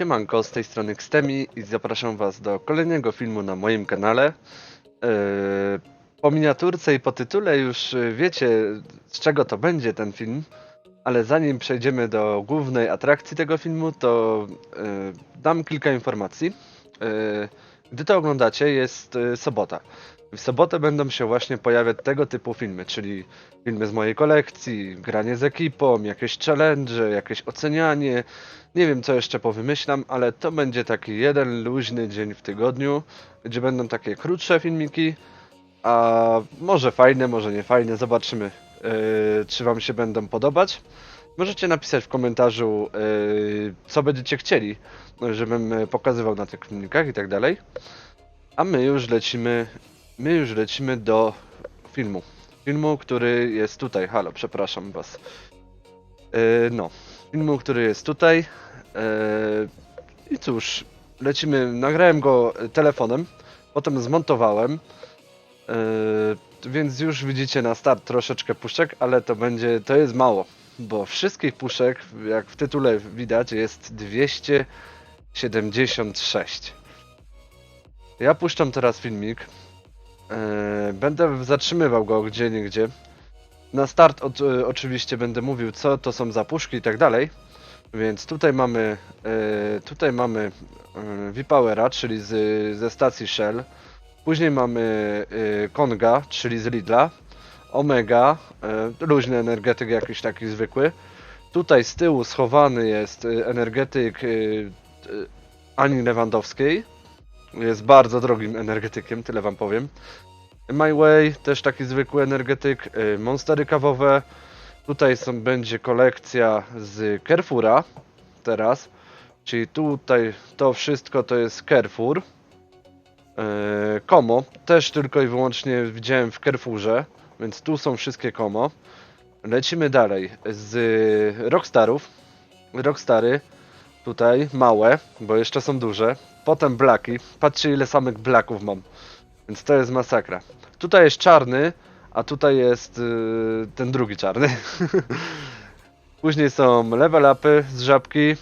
Siemanko, z tej strony Xtemi i zapraszam was do kolejnego filmu na moim kanale. Yy, Po miniaturce i po tytule już yy, wiecie z czego to będzie ten film, ale zanim przejdziemy do głównej atrakcji tego filmu, to yy, dam kilka informacji. Yy, Gdy to oglądacie jest sobota. W sobotę będą się właśnie pojawiać tego typu filmy, czyli filmy z mojej kolekcji, granie z ekipą, jakieś challenge, jakieś ocenianie, nie wiem co jeszcze powymyślam, ale to będzie taki jeden luźny dzień w tygodniu, gdzie będą takie krótsze filmiki, a może fajne, może nie fajne, zobaczymy yy, czy wam się będą podobać. Możecie napisać w komentarzu yy, co będziecie chcieli, żebym pokazywał na tych filmikach i tak dalej. A my już lecimy, my już lecimy do filmu. Filmu, który jest tutaj. Halo, przepraszam was. Yy, no, filmu, który jest tutaj. Yy, I cóż, lecimy. Nagrałem go telefonem, potem zmontowałem. Yy, więc już widzicie na start troszeczkę puszek, ale to będzie, to jest mało, bo wszystkich puszek, jak w tytule widać, jest 276. Ja puszczam teraz filmik. Yy, będę zatrzymywał go gdzie niegdzie. Na start od, y, oczywiście będę mówił co to są za puszki i tak dalej. Więc tutaj mamy y, tutaj mamy V-Powera, czyli z, ze stacji Shell. Później mamy Konga, czyli z Lidla. Omega, luźny energetyk jakiś taki zwykły. Tutaj z tyłu schowany jest energetyk Ani Lewandowskiej. Jest bardzo drogim energetykiem, tyle wam powiem. My Way, też taki zwykły energetyk, y, monstery kawowe. Tutaj są, będzie kolekcja z Carrefoura teraz. Czyli tutaj to wszystko to jest Carrefour. Y, Komo, też tylko i wyłącznie widziałem w Carrefourze, więc tu są wszystkie Komo. Lecimy dalej z Rockstarów. Rockstary tutaj małe, bo jeszcze są duże. Potem Blacki. Patrzcie ile samych Blacków mam. Więc to jest masakra. Tutaj jest czarny, a tutaj jest yy, ten drugi czarny. Później są level upy z żabki, yy,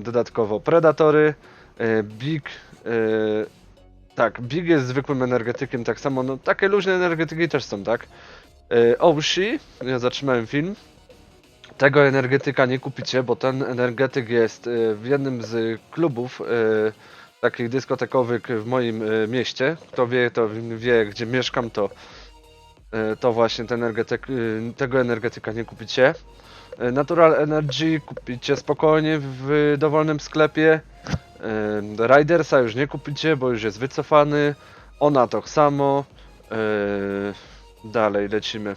dodatkowo predatory, yy, big. Yy, tak, big jest zwykłym energetykiem, tak samo, no takie luźne energetyki też są, tak? Yy, ja zatrzymałem film. Tego energetyka nie kupicie, bo ten energetyk jest yy, w jednym z klubów yy, takich dyskotekowych w moim e, mieście. Kto wie, to wie, gdzie mieszkam, to, e, to właśnie ten energetyk, e, tego energetyka nie kupicie. Natural Energy kupicie spokojnie w dowolnym sklepie. Ridersa już nie kupicie, bo już jest wycofany. Ona to samo. Dalej lecimy.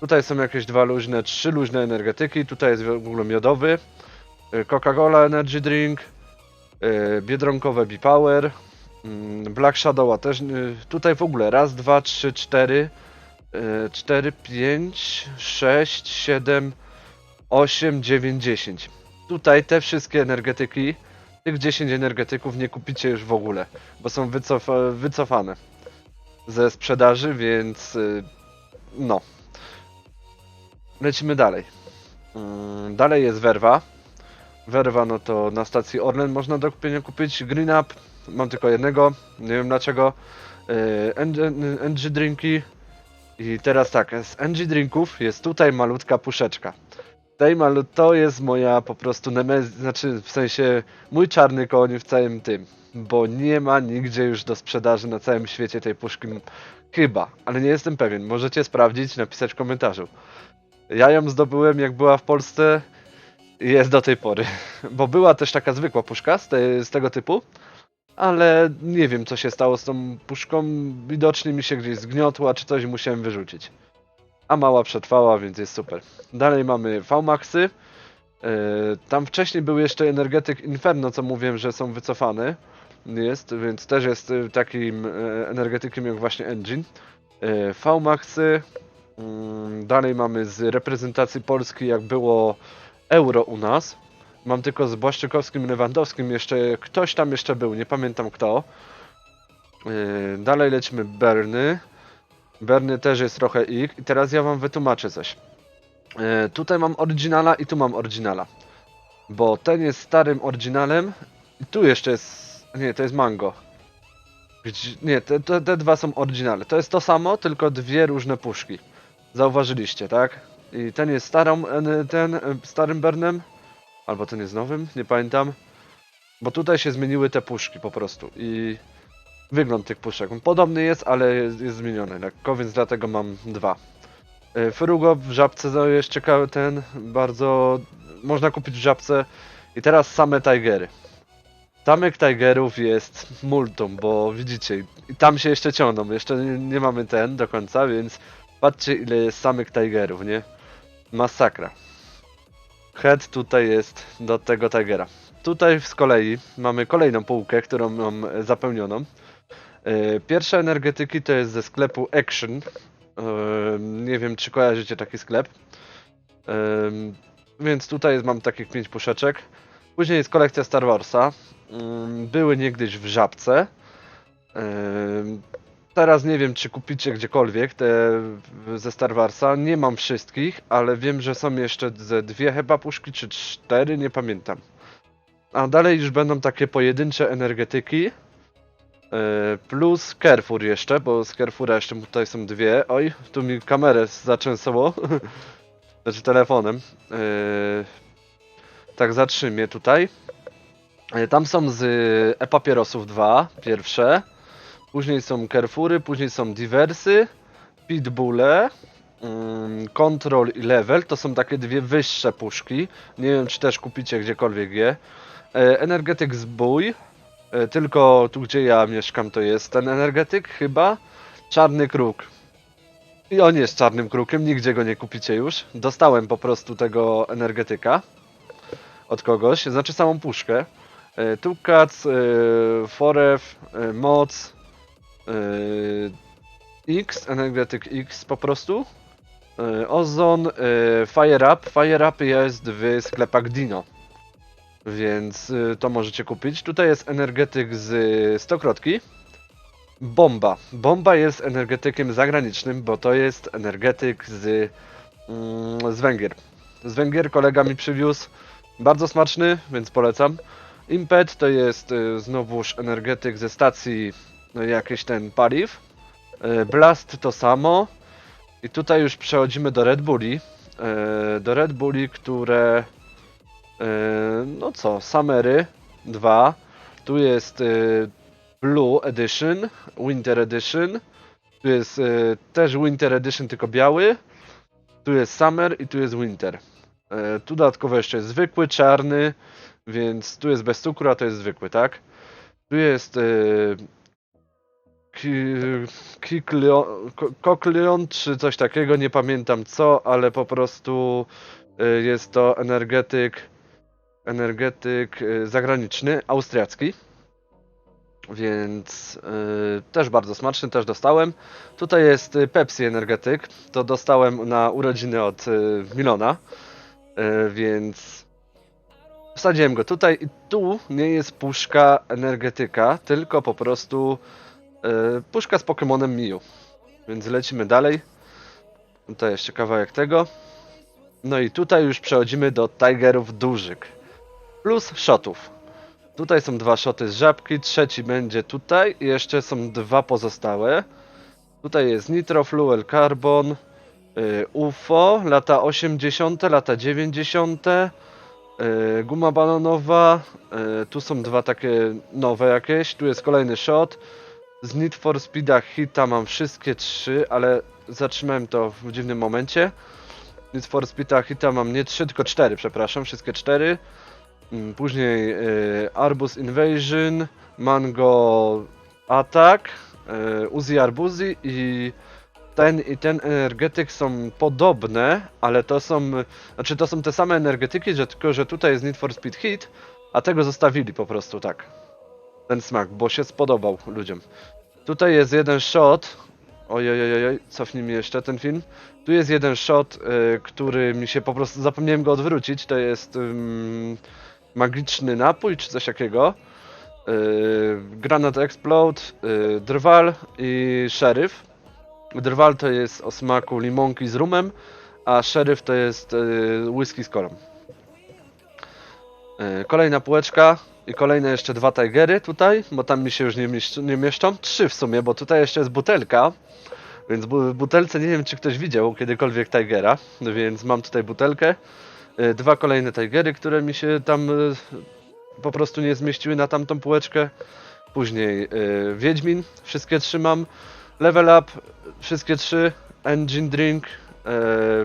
Tutaj są jakieś dwa luźne, trzy luźne energetyki. Tutaj jest w ogóle miodowy. Coca-Cola Energy Drink. Yy, Biedronkowe B-Power, mm, Black Shadow'a też, yy, tutaj w ogóle raz, dwa, trzy, cztery, yy, cztery, pięć, sześć, siedem, osiem, dziewięć, dziesięć. Tutaj te wszystkie energetyki, tych 10 energetyków nie kupicie już w ogóle, bo są wycofa wycofane ze sprzedaży, więc yy, no. Lecimy dalej. Yy, Dalej jest werwa. Werwa, no to na stacji Orlen można do kupienia kupić. Green Up, mam tylko jednego, nie wiem dlaczego. Yy, NG Drinki. I teraz tak, z NG Drinków jest tutaj malutka puszeczka. Tej malu to jest moja po prostu nemez, znaczy w sensie mój czarny koń w całym tym. Bo nie ma nigdzie już do sprzedaży na całym świecie tej puszki. Chyba, ale nie jestem pewien. Możecie sprawdzić, napisać w komentarzu. Ja ją zdobyłem jak była w Polsce jest do tej pory. Bo była też taka zwykła puszka z, te, z tego typu, ale nie wiem co się stało z tą puszką. Widocznie mi się gdzieś zgniotła czy coś musiałem wyrzucić. A mała przetrwała, więc jest super. Dalej mamy V-Maxy. Yy, tam wcześniej był jeszcze energetyk Inferno, co mówiłem, że są wycofane. Jest, więc też jest y, takim y, energetykiem jak właśnie Engine. Yy, V-Maxy. Yy, dalej mamy z reprezentacji Polski, jak było euro u nas. Mam tylko z Błaszczykowskim, Lewandowskim, jeszcze ktoś tam jeszcze był, nie pamiętam kto. Yy, dalej lecimy Berny. Berny też jest trochę ich i teraz ja wam wytłumaczę coś. Yy, tutaj mam oryginala i tu mam oryginala. Bo ten jest starym oryginalem, I tu jeszcze jest. Nie, to jest mango. Nie, te, te, te dwa są oryginalne. To jest to samo, tylko dwie różne puszki. Zauważyliście, tak? I ten jest starą, en- ten e, starym Bernem, albo ten jest nowym, nie pamiętam. Bo tutaj się zmieniły te puszki po prostu i wygląd tych puszek. Podobny jest, ale jest, jest zmieniony lekko, więc dlatego mam dwa. E, Frugo w żabce jest ciekawy ten, bardzo można kupić w żabce. I teraz same Tigery. Tamek Tigerów jest multum, bo widzicie, i tam się jeszcze ciągną, jeszcze nie, nie mamy ten do końca, więc patrzcie ile jest samych Tigerów, nie? Masakra. Head tutaj jest do tego Tigera. Tutaj z kolei mamy kolejną półkę, którą mam e, zapełnioną. E, Pierwsze energetyki to jest ze sklepu Action. E, Nie wiem, czy kojarzycie taki sklep. Em, Więc tutaj mam takich pięć puszeczek. Później jest kolekcja Star Warsa. Były niegdyś w żabce. Teraz nie wiem, czy kupicie gdziekolwiek te ze Star Warsa. Nie mam wszystkich, ale wiem, że są jeszcze ze dwie chyba puszki, czy cztery, nie pamiętam. A dalej już będą takie pojedyncze energetyki. Yy, Plus Carrefour jeszcze, bo z Carrefoura jeszcze tutaj są dwie. Oj, tu mi kamerę zaczęsło. znaczy telefonem. Yy, tak, zatrzymię tutaj. Yy, Tam są z e-papierosów dwa, pierwsze. Później są Carrefoury, później są Diversy, Pitbulle, ym, Control i Level. To są takie dwie wyższe puszki. Nie wiem, czy też kupicie gdziekolwiek je. E, Energetyk Zbój. E, Tylko tu, gdzie ja mieszkam, to jest ten energetyk chyba. Czarny Kruk. I on jest czarnym krukiem, nigdzie go nie kupicie już. Dostałem po prostu tego energetyka od kogoś, znaczy samą puszkę. E, Tukac, Forev, e, Moc, e, X, energetyk X po prostu. E, Ozon, e, Fire Up. Fire Up jest w sklepach Dino. Więc e, to możecie kupić. Tutaj jest energetyk z stokrotki. Bomba. Bomba jest energetykiem zagranicznym, bo to jest energetyk z, mm, z Węgier. Z Węgier kolega mi przywiózł. Bardzo smaczny, więc polecam. Impet to jest y, znowuż energetyk ze stacji no, jakiś ten paliw. Y, Blast to samo. I tutaj już przechodzimy do Red Bulli. Y, do Red Bulli, które y, no co, Summery 2. Tu jest Blue Edition, Winter Edition. Tu jest też Winter Edition, tylko biały. Tu jest Summer i tu jest Winter. E, tu dodatkowo jeszcze jest zwykły, czarny, więc tu jest bez cukru, a to jest zwykły, tak? Tu jest ki- kiklion, ko- koklion czy coś takiego, nie pamiętam co, ale po prostu e, jest to energetyk energetyk e, zagraniczny, austriacki. Więc e, też bardzo smaczny, też dostałem. Tutaj jest Pepsi energetyk, to dostałem na urodziny od Milona. Więc wsadziłem go tutaj i tu nie jest puszka energetyka, tylko po prostu puszka z Pokémonem Miu. Więc lecimy dalej. Tutaj jeszcze kawałek tego. No i tutaj już przechodzimy do Tigerów dużych. Plus shotów. Tutaj są dwa shoty z żabki, trzeci będzie tutaj i jeszcze są dwa pozostałe. Tutaj jest Nitro Fuel Carbon, y, UFO, lata 80., lata 90., y, guma balonowa, y, tu są dwa takie nowe jakieś, tu jest kolejny shot. Z Need for Speeda Hita mam wszystkie trzy, ale zatrzymałem to w dziwnym momencie. Need for Speeda Hita mam nie trzy, tylko cztery, przepraszam, wszystkie cztery. Mm, Później y, Arbus Invasion, Mango Attack, y, Uzi Arbuzi i ten i ten energetyk są podobne, ale to są, znaczy to są te same energetyki, że tylko, że tutaj jest Need for Speed Hit, a tego zostawili po prostu tak. Ten smak, bo się spodobał ludziom. Tutaj jest jeden shot, ojej, cofnij mi jeszcze ten film. Tu jest jeden shot, y, który mi się po prostu, zapomniałem go odwrócić, to jest ym, magiczny napój czy coś takiego. Yy, Granat Explode, yy, Drwal i Sheriff. Drwal to jest o smaku limonki z rumem, a Sheriff to jest yy, whisky z kolą. Yy, kolejna półeczka i kolejne jeszcze dwa Tigery tutaj, bo tam mi się już nie, mieszczą, nie mieszczą. Trzy w sumie, bo tutaj jeszcze jest butelka. Więc w butelce nie wiem, czy ktoś widział kiedykolwiek Tigera, więc mam tutaj butelkę. Yy, Dwa kolejne Tigery, które mi się tam yy, po prostu nie zmieściły na tamtą półeczkę. Później Wiedźmin, wszystkie trzy mam. Level Up, wszystkie trzy. Engine Drink,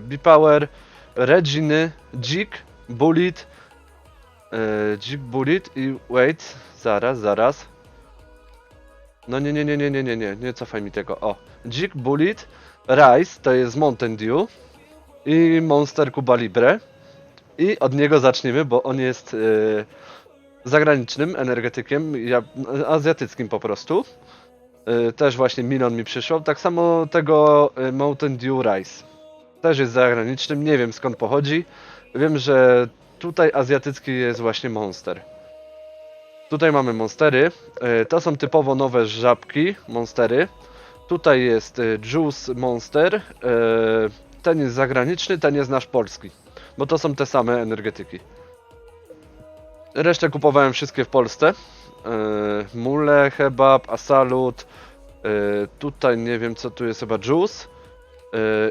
B-Power, Reginy, Dzik, Bullet, yy, Dzik, Bullet i wait, zaraz, zaraz. No nie, nie, nie, nie, nie, nie, nie, nie cofaj mi tego. O, Dzik, Bullet, Rise to jest Mountain Dew i Monster Cuba Libre. I od niego zaczniemy, bo on jest yy, zagranicznym energetykiem, ja, azjatyckim po prostu. Yy, też właśnie milion mi przyszło. Tak samo tego yy, Mountain Dew Rice. Też jest zagranicznym, nie wiem skąd pochodzi. Wiem, że tutaj azjatycki jest właśnie Monster. Tutaj mamy Monstery. Yy, to są typowo nowe żabki, Monstery. Tutaj jest yy, Juice Monster. Yy, ten jest zagraniczny, ten jest nasz polski. Bo to są te same energetyki. Resztę kupowałem wszystkie w Polsce. Mule, Hebab, Asalut. Tutaj nie wiem co tu jest chyba Juice.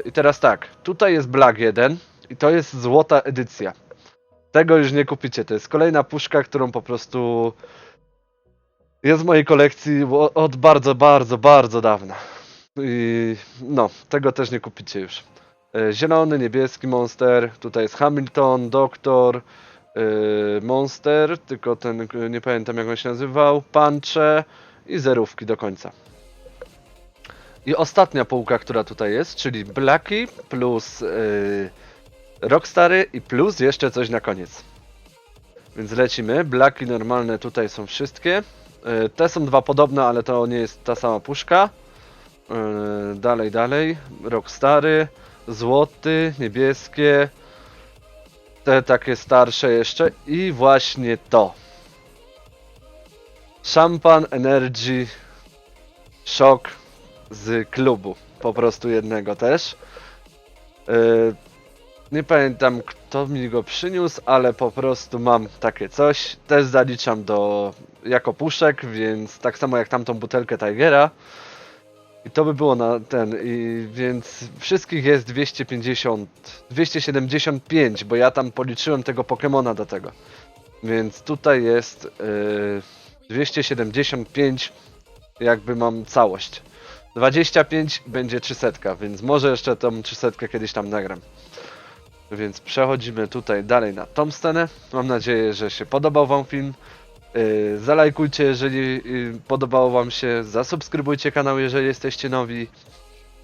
I teraz tak, tutaj jest Black 1 i to jest złota edycja. Tego już nie kupicie. To jest kolejna puszka, którą po prostu jest w mojej kolekcji od bardzo, bardzo, bardzo dawna. I no, tego też nie kupicie już. E, Zielony, niebieski monster, tutaj jest Hamilton, Doktor, e, Monster, tylko ten, nie pamiętam jak on się nazywał, Punche i zerówki do końca. I ostatnia półka, która tutaj jest, czyli Blackie plus e, Rockstary i plus jeszcze coś na koniec. Więc lecimy. Blackie normalne tutaj są wszystkie. E, Te są dwa podobne, ale to nie jest ta sama puszka. E, Dalej, dalej. Rockstary, złoty, niebieskie. Te takie starsze jeszcze. I właśnie to. Szampan Energy Shock z klubu. Po prostu jednego też. Nie pamiętam kto mi go przyniósł, ale po prostu mam takie coś. Też zaliczam do jako puszek, więc tak samo jak tamtą butelkę Tigera. I to by było na ten, i więc wszystkich jest 250, 275, bo ja tam policzyłem tego Pokemona do tego. Więc tutaj jest yy, 275, jakby mam całość. 25 będzie 300, więc może jeszcze tą 300 kiedyś tam nagram. Więc przechodzimy tutaj dalej na tą scenę. Mam nadzieję, że się podobał Wam film. Yy, zalajkujcie, jeżeli yy, podobało Wam się. Zasubskrybujcie kanał, jeżeli jesteście nowi.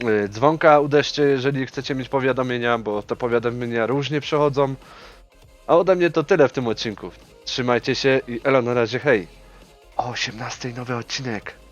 Yy, dzwonka uderzcie, jeżeli chcecie mieć powiadomienia, bo te powiadomienia różnie przechodzą. A ode mnie to tyle w tym odcinku. Trzymajcie się i elo na razie hej. O 18 nowy odcinek.